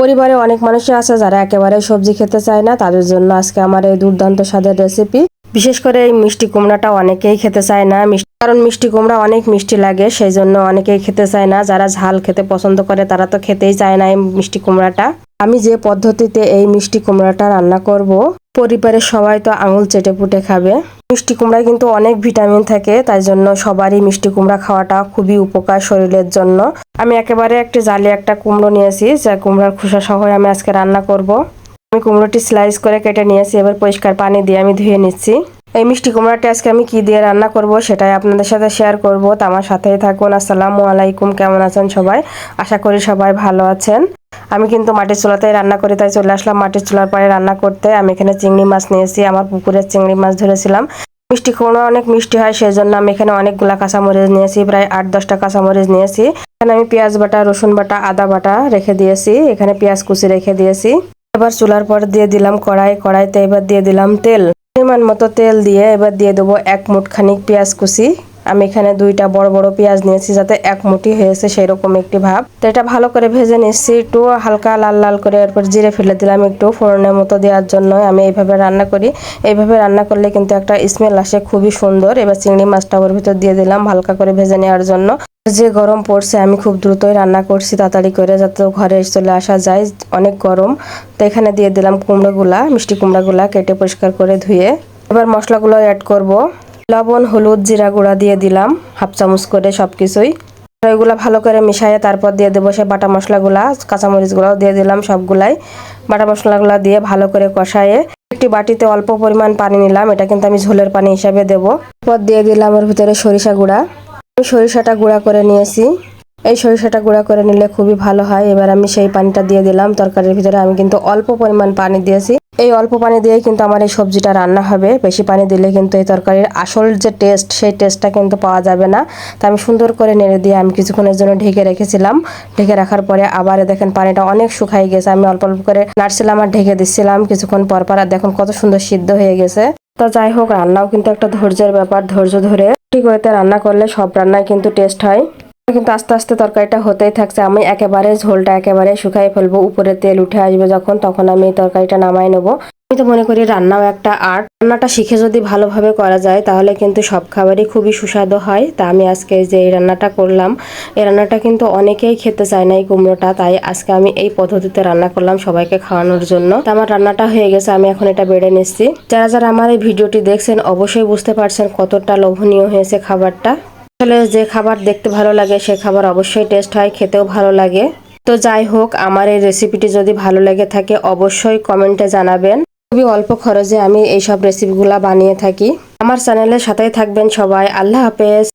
পরিবারে অনেক মানুষই আছে যারা একেবারে সবজি খেতে চায় না, তাদের জন্য আজকে আমার এই দুর্দান্ত স্বাদের রেসিপি বিশেষ করে এই মিষ্টি কুমড়াটা অনেকেই খেতে চায় না কারণ মিষ্টি কুমড়া অনেক মিষ্টি লাগে সেই জন্য অনেকেই খেতে চায় না। যারা ঝাল খেতে পছন্দ করে, তারা তো খেতেই চায় না এই মিষ্টি কুমড়াটা। আমি যে পদ্ধতিতে এই মিষ্টি কুমড়াটা রান্না করব পরিবারের সবাই তো আঙুল চেটে পুটে খাবে। মিষ্টি কুমড়ায় কিন্তু অনেক ভিটামিন থাকে, তাই জন্য সবারই মিষ্টি কুমড়া খাওয়াটা খুবই উপকার শরীরের জন্য। আমি একেবারে একটি জালি একটা কুমড়ো নিয়েছি, যা কুমড়ার খোসা সহ আমি আজকে রান্না করব। আমি কুমড়োটি স্লাইস করে কেটে নিয়েছি, এবার পরিষ্কার পানি দিয়ে আমি ধুয়ে নিচ্ছি। এই মিষ্টি কুমড়াটি আজকে আমি কি দিয়ে রান্না করব সেটাই আপনাদের সাথে শেয়ার করব। তো আমার সাথেই থাকুন, আসসালামু আলাইকুম, কেমন আছেন সবাই? আশা করি সবাই ভালো আছেন। আমি কিন্তু মাটির চুলাতেই রান্না করি, তাই চলে আসলাম মাটির চুলার পরে রান্না করতে। আমি এখানে চিংড়ি মাছ নিয়েছি, আমার পুকুরের চিংড়ি মাছ ধরেছিলাম। মিষ্টি কুমড়ো অনেক মিষ্টি হয় সেই জন্য আমি এখানে অনেকগুলা কাঁচামরিচ নিয়েছি, প্রায় আট দশটা কাঁচামরিচ নিয়েছি। এখানে আমি পেঁয়াজ বাটা, রসুন বাটা, আদা বাটা রেখে দিয়েছি, এখানে পেঁয়াজ কুচি রেখে দিয়েছি। এবার চুলার পর দিয়ে দিলাম কড়াই, কড়াইতে এবার দিয়ে দিলাম তেল। পরিমাণ মতো তেল দিয়ে এবার দিয়ে দেবো এক মুঠ খানিক পেঁয়াজ কুচি। আমি এখানে দুইটা বড় বড় পেঁয়াজ নিয়েছি যাতে এক মুঠি হয়েছে সেই রকম একটি ভাব। তো এটা ভালো করে ভেজে নিচ্ছি একটু হালকা লাল লাল করে এরপর জিরে ফেলে দিলাম একটু ফোড়নের মতো দেওয়ার জন্য। আমি এইভাবে রান্না করি। এইভাবে রান্না করলে কিন্তু একটা স্মেল আসে খুবই সুন্দর। এবার চিংড়ি মাছটা ওর ভিতর দিয়ে দিলাম হালকা করে ভেজে নেওয়ার জন্য। যে গরম পড়ছে, আমি খুব দ্রুতই রান্না করছি তাড়াতাড়ি করে যাতে ঘরে চলে আসা যায়। অনেক গরম। তো এখানে দিয়ে দিলাম কুমড়োগুলা, মিষ্টি কুমড়াগুলা কেটে পরিষ্কার করে ধুয়ে। এবার মশলাগুলো অ্যাড করব। লবণ, হলুদ, জিরা গুঁড়া দিয়ে দিলাম। হাফ চামচ করে সব কিছুই এগুলো ভালো করে মিশিয়ে তারপর দিয়ে দেবো সে বাটা মশলাগুলা, কাঁচামরিচগুলোও দিয়ে দিলাম সবগুলাই। বাটা মশলাগুলো দিয়ে ভালো করে কষায়ে একটি বাটিতে অল্প পরিমাণ পানি নিলাম। এটা কিন্তু আমি ঝোলের পানি হিসাবে দেবো। তারপর দিয়ে দিলাম ওর ভিতরে সরিষা গুঁড়া। আমি সরিষাটা গুঁড়া করে নিয়েছি। এই সরিষাটা গুঁড়া করে নিলে খুবই ভালো হয়। এবার আমি সেই পানিটা দিয়ে দিলাম। তরকারির ভিতরে আমি কিন্তু অল্প পরিমাণ পানি দিয়েছি। এই অল্প পানি দিয়ে কিন্তু আমার এই সবজিটা রান্না হবে। বেশি পানি দিলে কিন্তু এই তরকারির আসল যে টেস্ট সেই টেস্টটা কিন্তু পাওয়া যাবে না। তা আমি সুন্দর করে নেড়ে দিয়ে আমি কিছুক্ষণের জন্য ঢেকে রেখেছিলাম। ঢেকে রাখার পরে আবার দেখেন পানিটা অনেক শুকাই গেছে। আমি অল্প অল্প করে নাড়ছিলাম আর ঢেকে দিচ্ছিলাম। কিছুক্ষণ পর পর আর দেখুন কত সুন্দর সিদ্ধ হয়ে গেছে। তো যাই হোক, রান্নাও কিন্তু একটা ধৈর্যের ব্যাপার, ধৈর্য ধরে ঠিক হইতে রান্না করলে সব রান্নায় কিন্তু টেস্ট হয়। কিন্তু আস্তে আস্তে তরকারিটা হতেই থাকছে। আমি একেবারে ঝোলটা একেবারে শুকাই ফেলব, উপরে তেল উঠে আসবে যখন, তখন আমি এই তরকারিটা নামাই নেব। আমি তো মনে করি রান্নাও একটা আর্ট। রান্নাটা শিখে যদি ভালোভাবে করা যায়, তাহলে কিন্তু সব খাবারই খুবই সুস্বাদু হয়। তা আমি আজকে যে এই রান্নাটা করলাম, এই রান্নাটা কিন্তু অনেকেই খেতে চায় না এই কুমড়োটা। তাই আজকে আমি এই পদ্ধতিতে রান্না করলাম সবাইকে খাওয়ানোর জন্য। তা আমার রান্নাটা হয়ে গেছে, আমি এখন এটা বেড়ে নিচ্ছি। যারা যারা আমার এই ভিডিওটি দেখছেন, অবশ্যই বুঝতে পারছেন কতটা লোভনীয় হয়েছে খাবারটা। আসলে যে খাবার দেখতে ভালো লাগে, সে খাবার অবশ্যই টেস্ট হয়, খেতেও ভালো লাগে। তো যাই হোক, আমার এই রেসিপিটি যদি ভালো লেগে থাকে, অবশ্যই কমেন্টে জানাবেন। খুবই অল্প খরচে আমি এইসব রেসিপিগুলা বানিয়ে থাকি। আমার চ্যানেলের সাথেই থাকবেন সবাই। আল্লাহ হাফেজ।